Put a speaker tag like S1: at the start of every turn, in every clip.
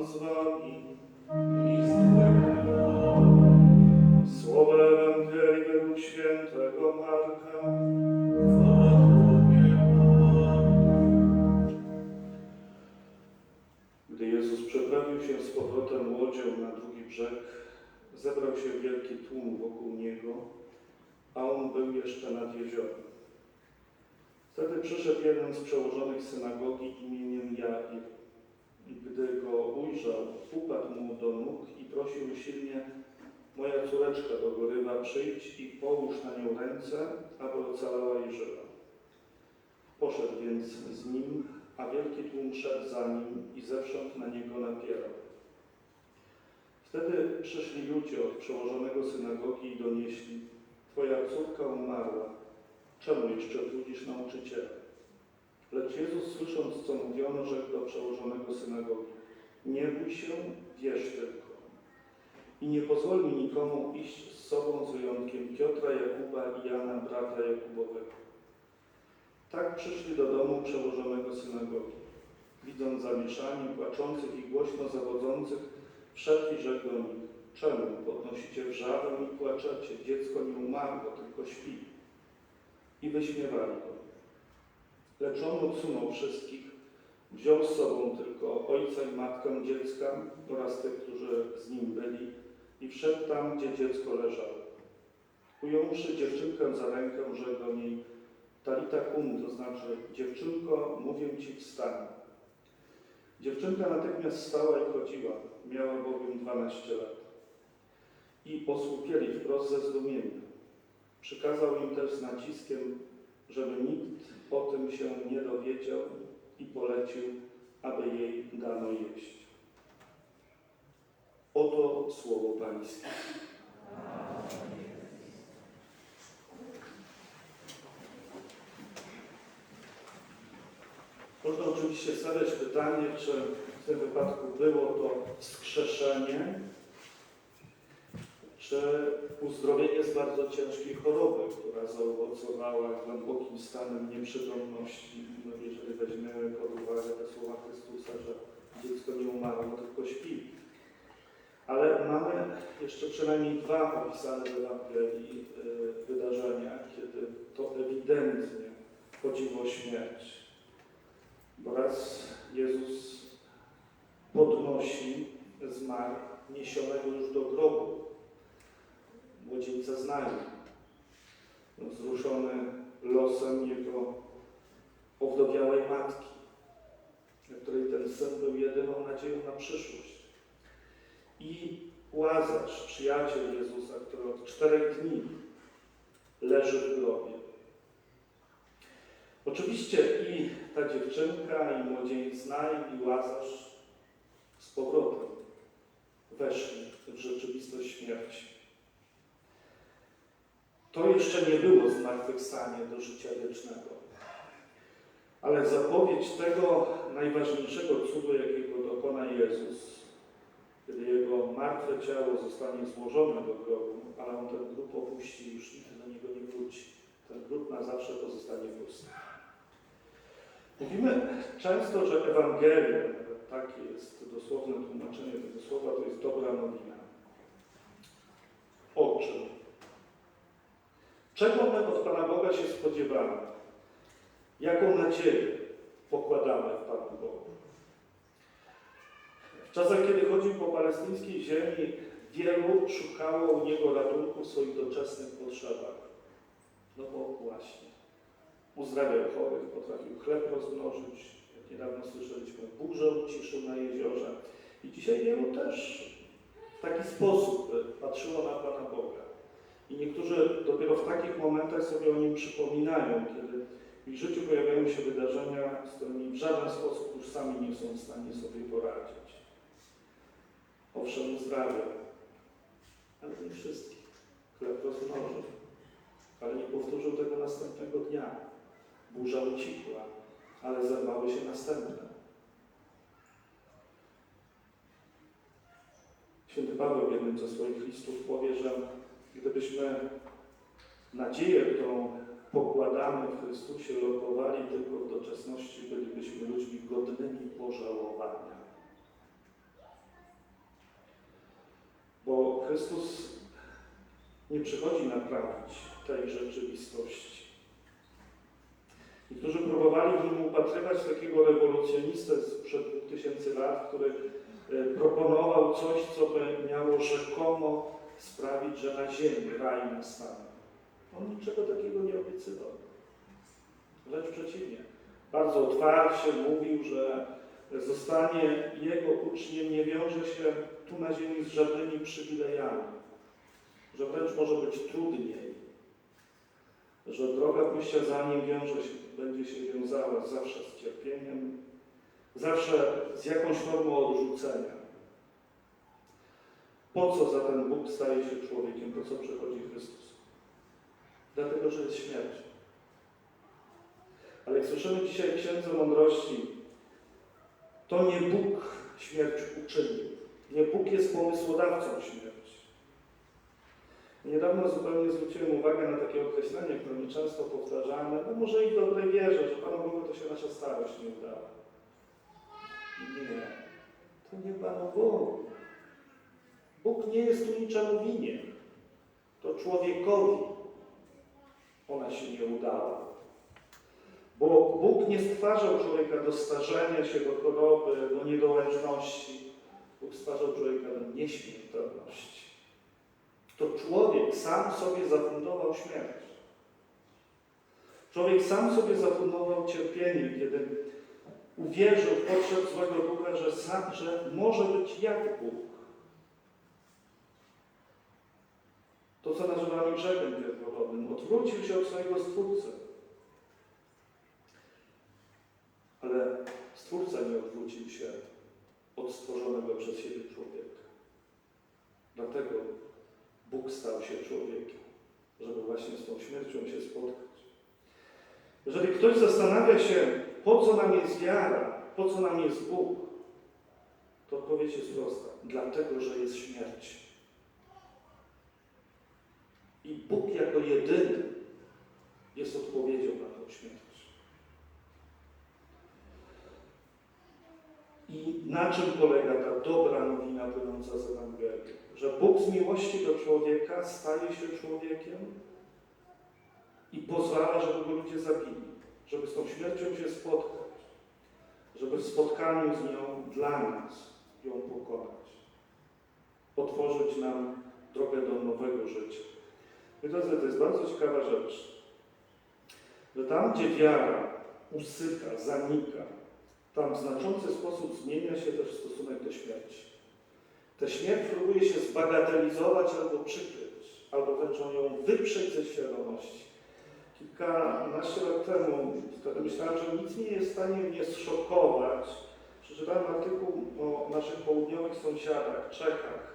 S1: z wami. List Słowa Ewangelii według świętego Marka. Gdy Jezus przeprawił się z powrotem łodzią na drugi brzeg, zebrał się wielki tłum wokół Niego, a On był jeszcze nad jeziorem. Wtedy przyszedł jeden z przełożonych synagogi imieniem Jair. Gdy go ujrzał, upadł mu do nóg i prosił usilnie, moja córeczka dogorywa, przyjdź i połóż na nią ręce, aby ocalała i żyła. Poszedł więc z nim, a wielki tłum szedł za nim i zewsząd na niego napierał. Wtedy przyszli ludzie od przełożonego synagogi i donieśli, twoja córka umarła, czemu jeszcze trudzisz nauczyciela? Lecz Jezus, słysząc, co mówiono, rzekł do przełożonego synagogi: Nie bój się, wierz tylko. I nie pozwolił nikomu iść z sobą z wyjątkiem Piotra, Jakuba i Jana, brata Jakubowego. Tak przyszli do domu przełożonego synagogi. Widząc zamieszanie, płaczących i głośno zawodzących, wszedł i rzekł do nich: Czemu podnosicie wrzawę i płaczecie? Dziecko nie umarło, tylko śpi. I wyśmiewali go. Lecz on odsunął wszystkich, wziął z sobą tylko ojca i matkę dziecka oraz tych, którzy z nim byli i wszedł tam, gdzie dziecko leżało. Ująwszy dziewczynkę za rękę, rzekł do niej Talita kum, to znaczy dziewczynko, mówię ci wstań. Dziewczynka natychmiast wstała i chodziła, miała bowiem 12 lat. I osłupieli wprost ze zdumienia. Przykazał im też z naciskiem, żeby nikt o tym się nie dowiedział i polecił, aby jej dano jeść. Oto słowo Pańskie. Można oczywiście stawiać pytanie, czy w tym wypadku było to wskrzeszenie, czy uzdrowienie z bardzo ciężkiej choroby, która zaowocowała głębokim stanem nieprzytomności. No, jeżeli weźmiemy pod uwagę te słowa Chrystusa, że dziecko nie umarło, tylko śpi. Ale mamy jeszcze przynajmniej dwa opisane w Ewangelii y, wydarzenia, kiedy to ewidentnie chodziło o śmierć. Bo raz Jezus podnosi zmarł niesionego już do grobu młodzieńca znali. Wzruszony losem jego owdowiałej matki, dla której ten syn był jedyną nadzieją na przyszłość. I Łazarz, przyjaciel Jezusa, który od czterech dni leży w grobie. Oczywiście i ta dziewczynka, i młodzieniec Naim, i Łazarz z powrotem weszli w rzeczywistość śmierci. To jeszcze nie było zmartwychwstanie do życia wiecznego. Ale zapowiedź tego najważniejszego cudu, jakiego dokona Jezus, kiedy Jego martwe ciało zostanie złożone do grobu, ale On ten grób opuści już nigdy do niego nie wróci. Ten grób na zawsze pozostanie pusty. Mówimy często, że Ewangelia, takie jest dosłowne tłumaczenie tego słowa, to jest dobra nowina. O czym? Czego my od Pana Boga się spodziewamy? Jaką nadzieję pokładamy w Panu Bogu? W czasach, kiedy chodził po palestyńskiej ziemi, wielu szukało u Niego ratunku w swoich doczesnych potrzebach. No bo właśnie, uzdrawiał chorych, potrafił chleb rozmnożyć, niedawno słyszeliśmy, burzę uciszył na jeziorze. I dzisiaj wielu też w taki sposób patrzyło na Pana Boga. I niektórzy dopiero w takich momentach sobie o nim przypominają, kiedy w ich życiu pojawiają się wydarzenia, z którymi w żaden sposób już sami nie są w stanie sobie poradzić. Owszem, uzdrawia, ale nie wszystkich. Chleb rozmnożył, ale nie powtórzył tego następnego dnia. Burza ucichła, ale zerwały się następne. Święty Paweł w jednym ze swoich listów powie, że gdybyśmy nadzieję, którą pokładamy w Chrystusie, lokowali tylko w doczesności, bylibyśmy ludźmi godnymi pożałowania. Chrystus nie przychodzi naprawić tej rzeczywistości. Niektórzy próbowali w nim upatrywać takiego rewolucjonistę sprzed 2000 lat, który e, proponował coś, co by miało rzekomo sprawić, że na ziemi raj nastanie. On niczego takiego nie obiecywał. Wręcz przeciwnie. Bardzo otwarcie mówił, że zostanie jego uczniem nie wiąże się tu na ziemi z żadnymi przywilejami, że wręcz może być trudniej, że droga pójścia za nim wiąże się, będzie się wiązała zawsze z cierpieniem, zawsze z jakąś formą odrzucenia. Po co zatem Bóg staje się człowiekiem? Po co przychodzi Chrystus? Dlatego, że jest śmierć. Ale jak słyszymy dzisiaj w Księdze Mądrości, to nie Bóg śmierć uczynił. Nie Bóg jest pomysłodawcą śmierci. Niedawno zupełnie zwróciłem uwagę na takie określenie, które mi często powtarzamy, no może i w dobrej wierze, że Panu Bogu to się nasza starość nie udała. Nie, to nie Panu Bogu. Bóg nie jest tu niczemu winien. To człowiekowi ona się nie udała. Bo Bóg nie stwarzał człowieka do starzenia się, do choroby, do niedołężności. Bóg stwarzał człowieka do nieśmiertelności. To człowiek sam sobie zafundował śmierć. Człowiek sam sobie zafundował cierpienie, kiedy uwierzył potrzeb złego ducha, że, sam, że może być jak Bóg. To, co nazywamy grzechem pierworodnym, odwrócił się od swojego Stwórcy. Ale Stwórca nie odwrócił się od stworzonego przez siebie człowieka. Dlatego Bóg stał się człowiekiem, żeby właśnie z tą śmiercią się spotkać. Jeżeli ktoś zastanawia się, po co nam jest wiara, po co nam jest Bóg, to odpowiedź jest prosta. Dlatego, że jest śmierć. I Bóg jako jedyny jest odpowiedzią na tę śmierć. I na czym polega ta dobra nowina płynąca z Ewangelii? Że Bóg z miłości do człowieka staje się człowiekiem i pozwala, żeby go ludzie zabili, żeby z tą śmiercią się spotkać, żeby w spotkaniu z nią dla nas ją pokonać, otworzyć nam drogę do nowego życia. I drodzy, to jest bardzo ciekawa rzecz, że tam, gdzie wiara usyka, zanika, tam w znaczący sposób zmienia się też stosunek do śmierci. Tę śmierć próbuje się zbagatelizować albo przykryć, albo wręcz ją wyprzeć ze świadomości. Kilkanaście lat temu wtedy myślałem, że nic nie jest w stanie mnie zszokować. Przeczytałem artykuł o naszych południowych sąsiadach, Czechach,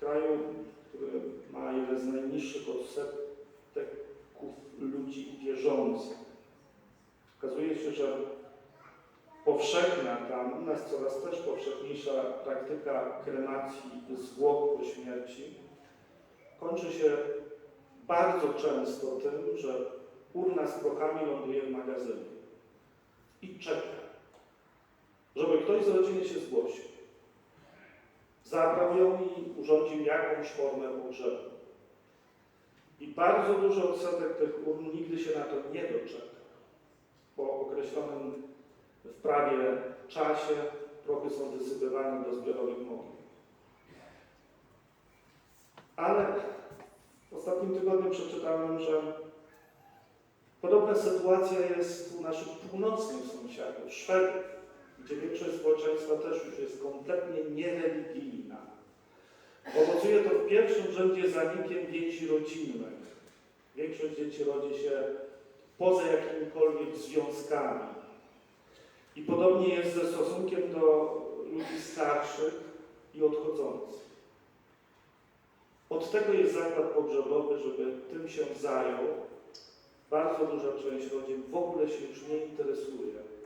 S1: kraju, który ma jeden z najniższych odseteków ludzi wierzących. Okazuje się, że powszechna tam, u nas coraz też powszechniejsza praktyka kremacji zwłok po śmierci kończy się bardzo często tym, że urna z prochami ląduje w magazynie i czeka, żeby ktoś z rodziny się zgłosił. Zabrał ją i urządził jakąś formę pogrzebu. I bardzo duży odsetek tych urn nigdy się na to nie doczeka. Po określonym w prawie czasie prochy są wysypywane do zbiorowych mogił. Ale w ostatnim tygodniu przeczytałem, że podobna sytuacja jest u naszych północnych sąsiadów, Szwedów, gdzie większość społeczeństwa też już jest kompletnie niereligijna. Owocuje to w pierwszym rzędzie zanikiem więzi rodzinnych. Większość dzieci rodzi się poza jakimikolwiek związkami. I podobnie jest ze stosunkiem do ludzi starszych i odchodzących. Od tego jest zakład pogrzebowy, żeby tym się zajął. Bardzo duża część rodzin w ogóle się już nie interesuje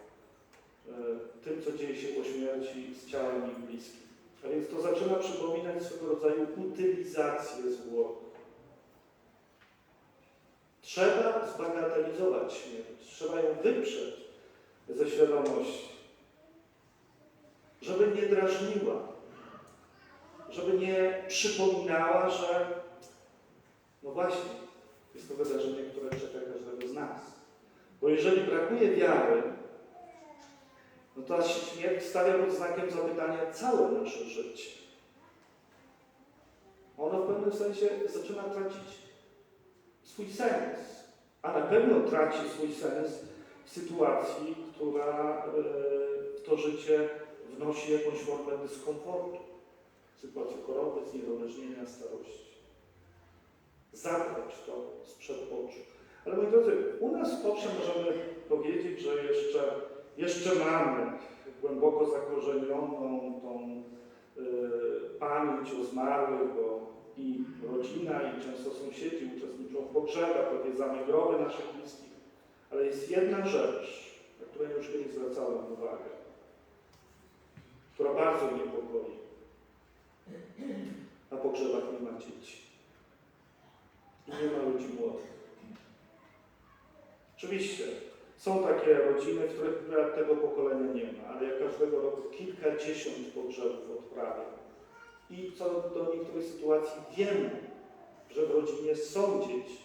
S1: tym, co dzieje się po śmierci z ciałem ich bliskich. A więc to zaczyna przypominać swego rodzaju utylizację zwłok. Trzeba zbagatelizować śmierć, trzeba ją wyprzeć ze świadomości, żeby nie drażniła, żeby nie przypominała, że no właśnie, jest to wydarzenie, które czeka każdego z nas. Bo jeżeli brakuje wiary, no to śmierć stawia pod znakiem zapytania całe nasze życie. Ono w pewnym sensie zaczyna tracić swój sens, a na pewno traci swój sens w sytuacji, która e, w to życie wnosi jakąś formę dyskomfortu, w sytuacji choroby, zniedołężnienia, starości. Zabrać to sprzed oczu. Ale moi drodzy, u nas Poprze możemy powiedzieć, że jeszcze, jeszcze mamy głęboko zakorzenioną tą y, pamięć o zmarłych, bo i rodzina, i często sąsiedzi uczestniczą w pogrzebach, odwiedzamy groby naszych bliskich. Ale jest jedna rzecz, na którą już kiedyś zwracałem uwagę, która bardzo niepokoi. Na pogrzebach nie ma dzieci. I nie ma ludzi młodych. Oczywiście są takie rodziny, w których tego pokolenia nie ma, ale ja każdego roku kilkadziesiąt pogrzebów odprawiam. I co do niektórych sytuacji wiem, że w rodzinie są dzieci,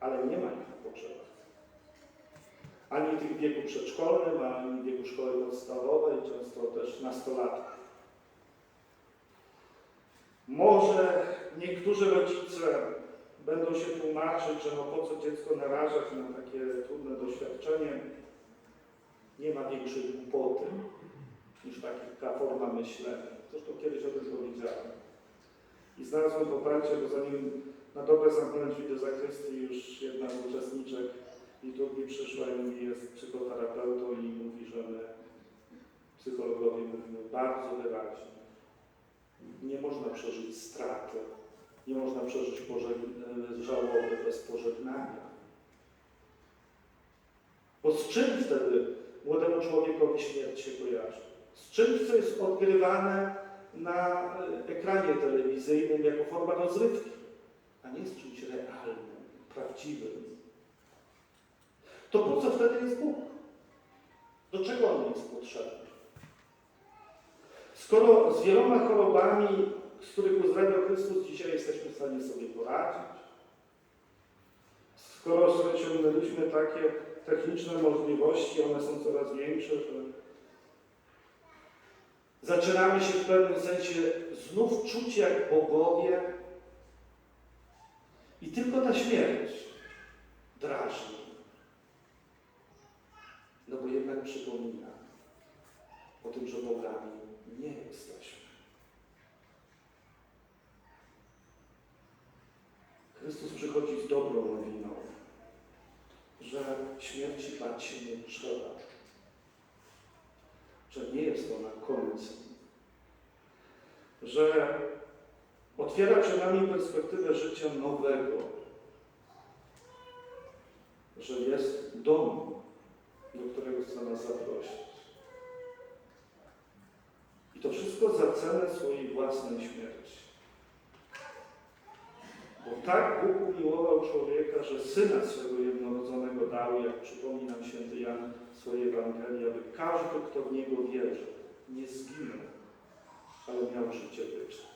S1: ale nie ma ich na pogrzebach. Ani tych w wieku przedszkolnym, ani w wieku szkoły podstawowej, często też nastolatków. Może niektórzy rodzice będą się tłumaczyć, że no po co dziecko narażać na takie trudne doświadczenie. Nie ma większej głupoty niż taka forma myślenia. Zresztą kiedyś o tym powiedziałem. I znalazłem poparcie, bo zanim na dobre zamknąłem drzwi do zakrystii, już jedna z uczestniczek liturgii przyszła i mówi, jest psychoterapeutą i mówi, że my, psychologowie, mówimy bardzo wyraźnie. Nie można przeżyć straty nie można przeżyć żałoby bez pożegnania. Bo z czym wtedy młodemu człowiekowi śmierć się kojarzy? Z czymś, co jest odgrywane na ekranie telewizyjnym jako forma rozrywki, a nie z czymś realnym, prawdziwym. To po co wtedy jest Bóg? Do czego On jest potrzebny? Skoro z wieloma chorobami z których uzdrawiał Chrystus, dzisiaj jesteśmy w stanie sobie poradzić. Skoro osiągnęliśmy takie techniczne możliwości, one są coraz większe, że zaczynamy się w pewnym sensie znów czuć jak bogowie i tylko ta śmierć drażni. No bo jednak przypomina o tym, że bogami nie jesteśmy. Chrystus przychodzi z dobrą nowiną, że śmierci bać się nie trzeba, że nie jest ona końcem, że otwiera przed nami perspektywę życia nowego, że jest dom, do którego chce nas zaprosić. I to wszystko za cenę swojej własnej śmierci. Bo tak Bóg umiłował człowieka, że Syna swego jednorodzonego dał, jak przypomni nam święty Jan w swojej Ewangelii, aby każdy, kto w Niego wierzy, nie zginął, ale miał życie wieczne.